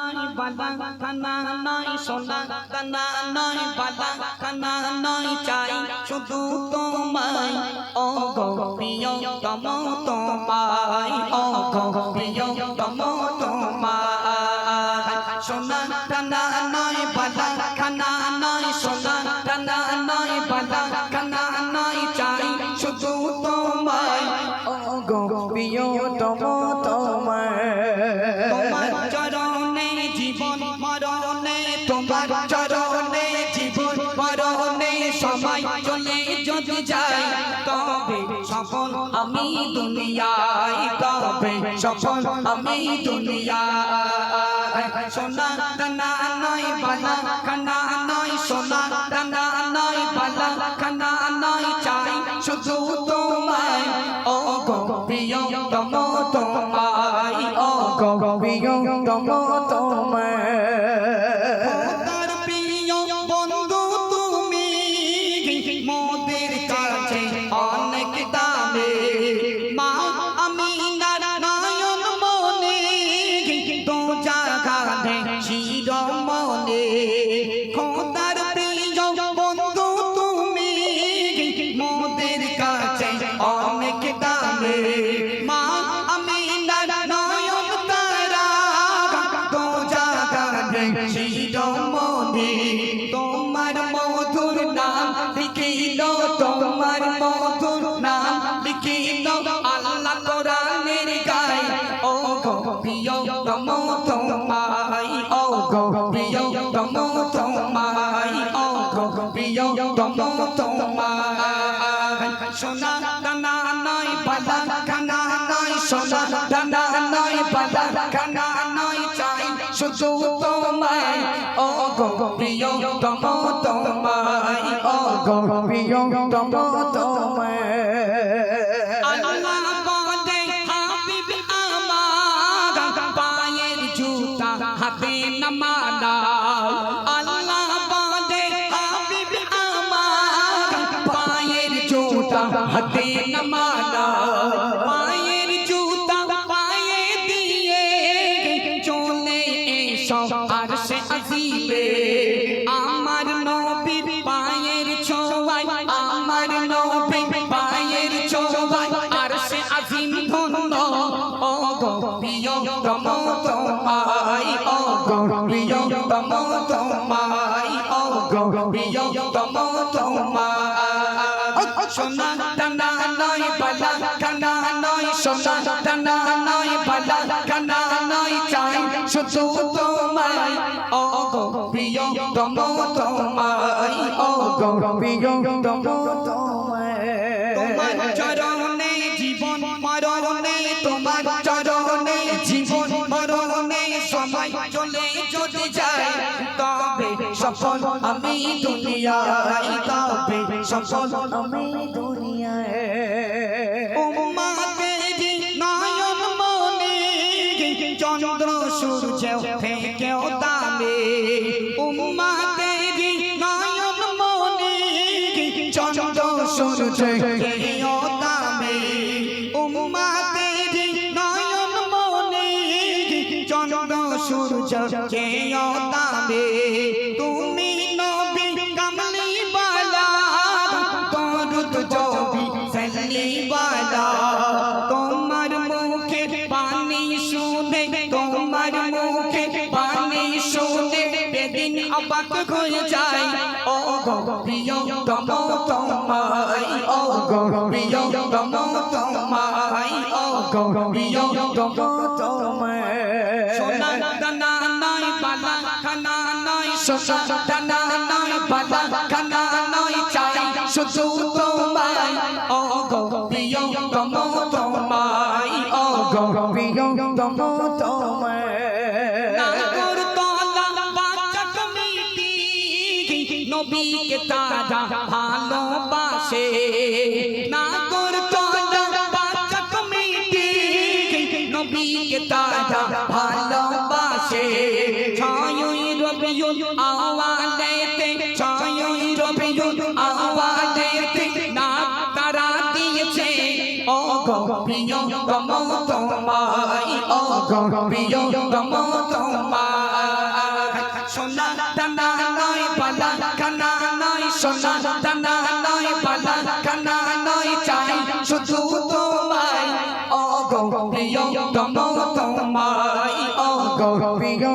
নয় বালা খানা নয় সোনা দানা নয় বালা খানা নয় চাই। শুধু তোমায় ও গো প্রিয় তম তোমায় ও জীবন মরণে, তোমার চরণে, জীবন মরণে চলে যদি তবে সফল আমি দুনিয়ায়, তবে সফল আমি দুনিয়ায়। সোনা দানা নয়, বালা খানা নয়, সোনা দানা নয়, বালা খানা নয়, চাই শুধু তোমায় প্রিয় তম তোমায় জাগানে শিরমনে তোমার মধুর নাম লিখিল, তোমার মধুর নাম লিখিল। আল্লাহ কোরআনের গায় ও গো প্রিয় তম তোমায় ও গো প্রিয় তম তোমায় ও গো প্রিয় তম সোনা নয় বালা গো প্রিয় তম তোমায় ও গো প্রিয় তম তোমায় আল্লাহ বলে হাবিব হাতে ও গো প্রিয় তম তোমায় ও গো প্রিয় তম তোমায় ও গো প্রিয় তম তোমায় সোনা দানা নয় বালা কানা নয় সোনা দানা নয় বালা কানা নয় চাই শুধু তোমায়। ও গো প্রিয় তম তোমায় ও গো প্রিয় তম তোমায় আমি দুনিয়ায় তবে সফল, আমি দুনিয়ায় উম্মাদেরই নয়ন মনে চন্দ্র সূর্য থেকেও দামে উম্মাদেরই নয়ন মনে চন্দ্র সূর্য থেকেও দামে উম্মাদেরই নয়ন মনে চন্দ্র সূর্য থেকেও দামে তুমি হয়ে যায় ও গো প্রিয় তম তোমায় ও গো প্রিয় তম তোমায় ও গো প্রিয় তম তোমায় সোনা দানা নয় বালা খানা নয় সোনা দানা নয় বালা খানা নয় চাই শুধু তোমায় ও গো প্রিয় তম তোমায় ও গো প্রিয় তম তোমায় নবীকে তারা ভালোবাসে। নাগর তলা বাচ্চা কমিটি নবীকে তারা ভালোবাসে। ছয়ই রবিউল আওয়ালেতে, ছয়ই রবিউল আওয়ালেতে না তারা দিয়েছে। ও গো প্রিয় গম তোমায় ও গো প্রিয় গম তোমায় খানা নয় সোনা, দানা নয় পালা, খানা নয় চাই, শুধু তোমায়। অগো প্রিয় তোমায়, অগো প্রিয়